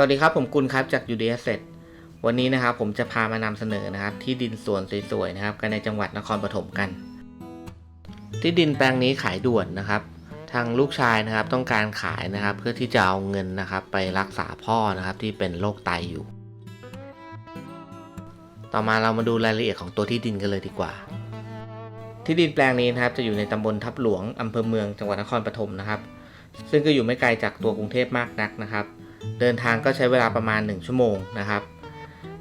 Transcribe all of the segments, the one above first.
วัสดีครับผมกุลครับจาก u d s เ e t วันนี้นะครับผมจะพามานำเสนอนะครับ ที่ดินสวนสวยๆนะครับ กันในจังหวัดนครปฐมกัน ที่ดินแปลงนี้ขายด่วนนะครับ ทางลูกชายนะครับต้องการขายนะครับ เพื่อที่จะเอาเงินนะครับ ไปรักษาพ่อนะครับที่เป็นโรคไตอยู่ ต่อมาเรามาดูรายละเอียดของตัวที่ดินกันเลยดีกว่า ที่ดินแปลงนี้นะครับ จะอยู่ในตำบลทับหลวงอำเภอเมืองจังหวัดนครปฐมนะครับ ซึ่งก็อยู่ไม่ไกลจากตัวกรุงเทพมากนักนะครับ เดินทางก็ใช้เวลาประมาณ 1 ชั่วโมงนะครับ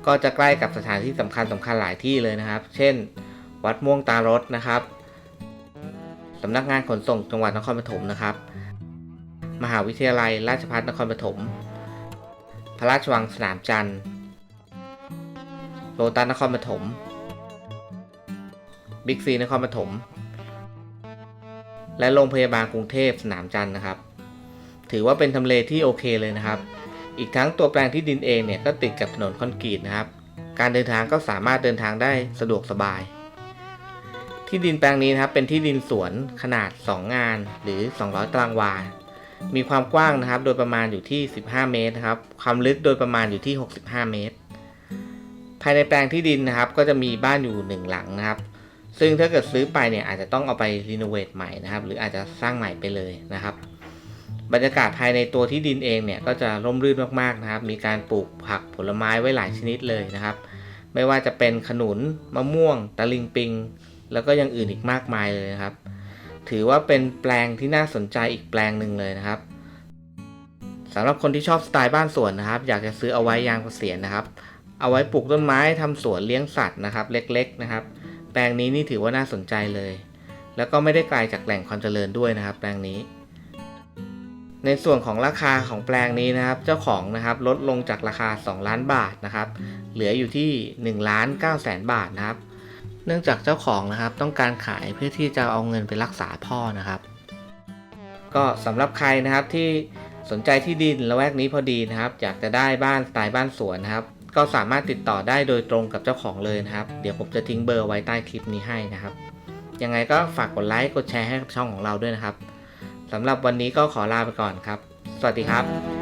ก็จะใกล้กับสถานที่สำคัญสำคัญหลายที่เลยนะครับ เช่น วัดม่วงตารถนะครับสำนักงานขนส่งจังหวัดนครปฐมนะครับ มหาวิทยาลัยราชภัฏนครปฐม พระราชวังสนามจันทร์ โลตัสนครปฐม บิ๊กซีนครปฐม และโรงพยาบาลกรุงเทพสนามจันทร์นะครับ ถือว่าเป็นทำเลที่โอเคเลยนะครับ อีกทั้งตัวแปลงที่ดินเองเนี่ยก็ติดกับถนนคอนกรีตนะครับ การเดินทางก็สามารถเดินทางได้สะดวกสบาย ที่ดินแปลงนี้นะครับเป็นที่ดินสวนขนาด 2 งานหรือ 200 ตารางวา มีความกว้างนะครับ โดยประมาณอยู่ที่ 15 เมตรนะครับ ความลึกโดยประมาณอยู่ที่ 65 เมตร ภายในแปลงที่ดินนะครับ ก็จะมีบ้านอยู่หนึ่งหลังนะครับ ซึ่งถ้าเกิดซื้อไปเนี่ยอาจจะต้องเอาไปรีโนเวทใหม่นะครับ หรืออาจจะสร้างใหม่ไปเลยนะครับ บรรยากาศภายในตัวที่ดินเองเนี่ยก็จะร่มรื่นมากๆนะครับ มีการปลูกผักผลไม้ไว้หลายชนิดเลยนะครับ ไม่ว่าจะเป็นขนุนมะม่วง ตะลิงปิง แล้วก็ยังอื่นอีกมากมายเลยนะครับ ถือว่าเป็นแปลงที่น่าสนใจอีกแปลงหนึ่งเลยนะครับสำหรับคนที่ชอบสไตล์บ้านสวนนะครับ อยากจะซื้อเอาไว้ยางเกษียณนะครับ เอาไว้ปลูกต้นไม้ทำสวนเลี้ยงสัตว์นะครับ เล็กๆนะครับ แปลงนี้นี่ถือว่าน่าสนใจเลย แล้วก็ไม่ได้ไกลจากแหล่งความเจริญด้วยนะครับ แปลงนี้ ในส่วนของราคาของแปลงนี้นะครับ เจ้าของนะครับลดลงจากราคา 2 ล้านบาทนะครับ เหลืออยู่ที่1ล้าน9แสนบาทนะครับ เนื่องจากเจ้าของนะครับต้องการขายเพื่อที่จะเอาเงินไปรักษาพ่อนะครับ ก็สำหรับใครนะครับที่สนใจที่ดินละแวกนี้พอดีนะครับ อยากจะได้บ้านสไตล์บ้านสวนนะครับ ก็สามารถติดต่อได้โดยตรงกับเจ้าของเลยนะครับ เดี๋ยวผมจะทิ้งเบอร์ไว้ใต้คลิปนี้ให้นะครับยังไงก็ฝากกดไลค์กดแชร์ให้กับช่องของเราด้วยนะครับ สำหรับวันนี้ก็ขอลาไปก่อนครับ สวัสดีครับ